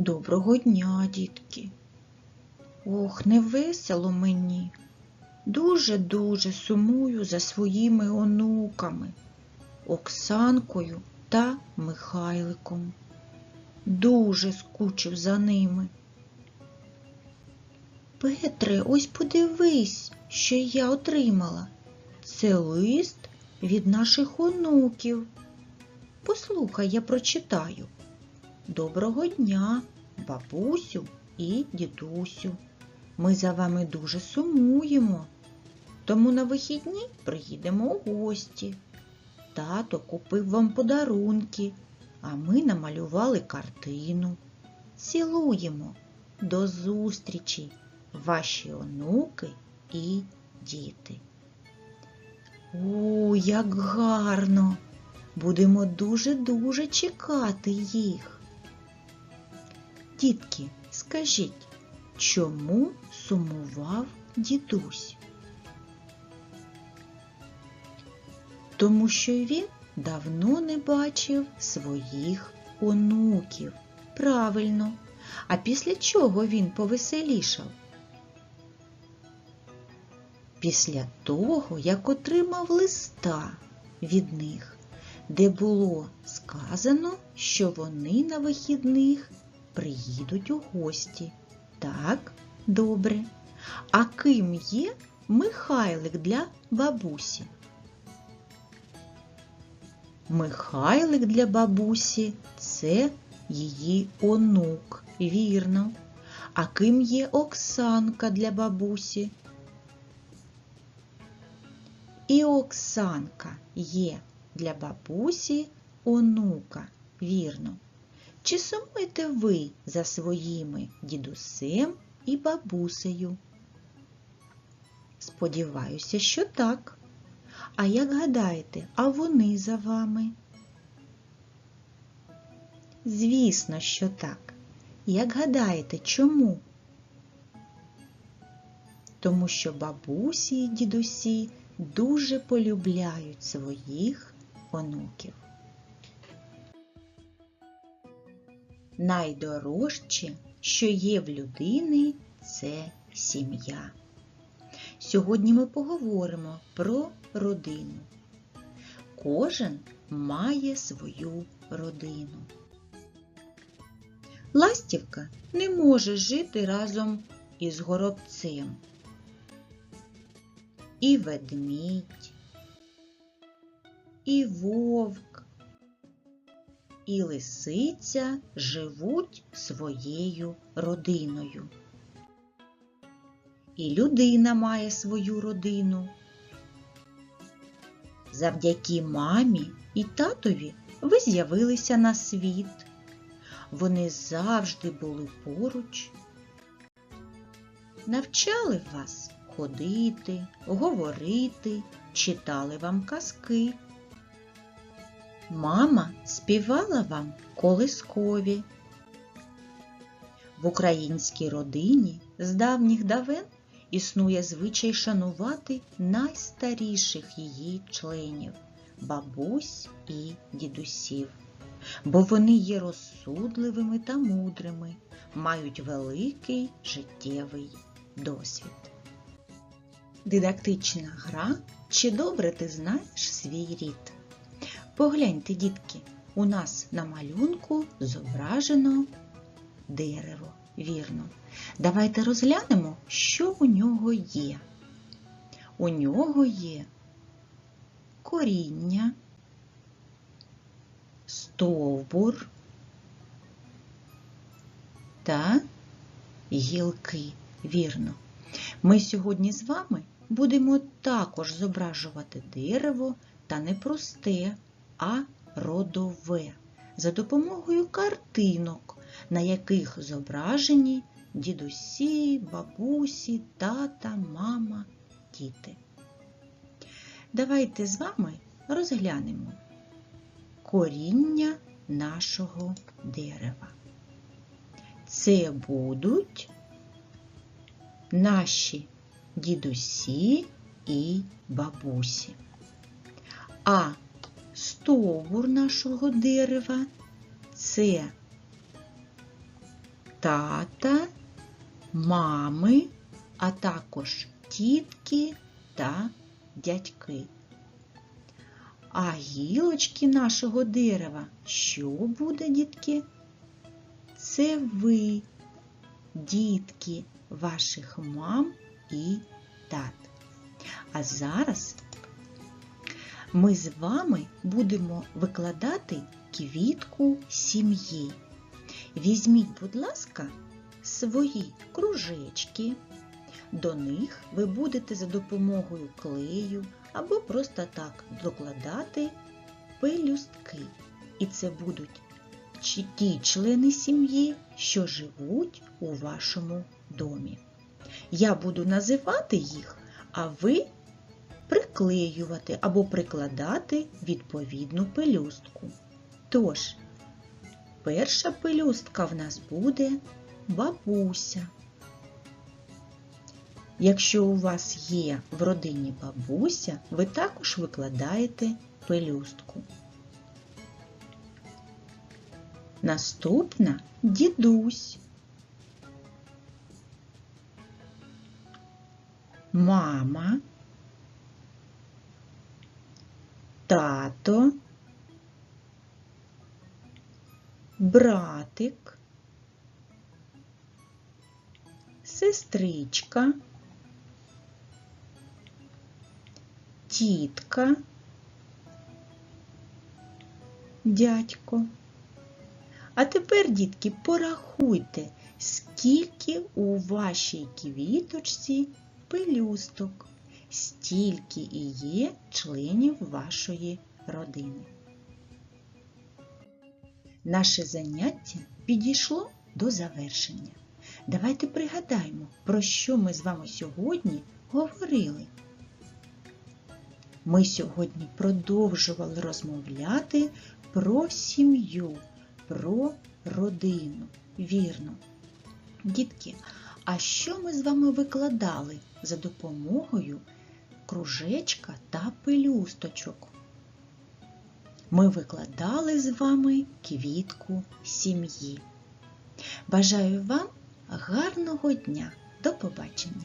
Доброго дня, дітки. Ох, не весело мені. Дуже-дуже сумую за своїми онуками Оксанкою та Михайликом. Дуже скучив за ними. Петре, ось подивись, що я отримала. Це лист від наших онуків. Послухай, я прочитаю. Доброго дня, бабусю і дідусю. Ми за вами дуже сумуємо, тому на вихідні приїдемо у гості. Тато купив вам подарунки, а ми намалювали картину. Цілуємо. До зустрічі, ваші онуки і діти. О, як гарно! Будемо дуже-дуже чекати їх. Дітки, скажіть, чому сумував дідусь? Тому що він давно не бачив своїх онуків. Правильно. А після чого він повеселішав? Після того, як отримав листа від них, де було сказано, що вони на вихідних приїдуть у гості. Так, добре. А ким є Михайлик для бабусі? Михайлик для бабусі це її онук, вірно. А ким є Оксанка для бабусі? І Оксанка є для бабусі онука, вірно. Чи сумуєте ви за своїми дідусем і бабусею? Сподіваюся, що так. А як гадаєте, а вони за вами? Звісно, що так. Як гадаєте, чому? Тому що бабусі і дідусі дуже полюбляють своїх онуків. Найдорожче, що є в людини, це сім'я. Сьогодні ми поговоримо про родину. Кожен має свою родину. Ластівка не може жити разом із горобцем. І ведмідь, і вовк, і лисиця живуть своєю родиною. І людина має свою родину. Завдяки мамі і татові ви з'явилися на світ. Вони завжди були поруч, навчали вас ходити, говорити, читали вам казки. Мама співала вам колискові. В українській родині з давніх давен існує звичай шанувати найстаріших її членів бабусь і дідусів, бо вони є розсудливими та мудрими, мають великий життєвий досвід. Дидактична гра Чи добре ти знаєш свій рід? Погляньте, дітки, у нас на малюнку зображено дерево, вірно. Давайте розглянемо, що у нього є. У нього є коріння, стовбур та гілки, вірно. Ми сьогодні з вами будемо також зображувати дерево та не просте, а родове за допомогою картинок, на яких зображені дідусі, бабусі, тата, мама, діти. Давайте з вами розглянемо коріння нашого дерева. Це будуть наші дідусі і бабусі. А стовбур нашого дерева це тата, мами, а також тітки та дядьки. А гілочки нашого дерева що буде, дітки? Це ви, дітки ваших мам і тат. А зараз ми з вами будемо викладати квітку сім'ї. Візьміть, будь ласка, свої кружечки. До них ви будете за допомогою клею або просто так докладати пелюстки. І це будуть ті члени сім'ї, що живуть у вашому домі. Я буду називати їх, а ви приклеювати або прикладати відповідну пелюстку. Тож, перша пелюстка в нас буде бабуся. Якщо у вас є в родині бабуся, ви також викладаєте пелюстку. Наступна дідусь. Мама, тато, братик, сестричка, тітка, дядько. А тепер, дітки, порахуйте, скільки у вашій квіточці пелюсток, стільки і є членів вашої родини. Наше заняття підійшло до завершення. Давайте пригадаємо, про що ми з вами сьогодні говорили. Ми сьогодні продовжували розмовляти про сім'ю, про родину. Вірно. Дітки, а що ми з вами викладали за допомогою кружечка та пелюсточок? Ми викладали з вами квітку сім'ї. Бажаю вам гарного дня! До побачення!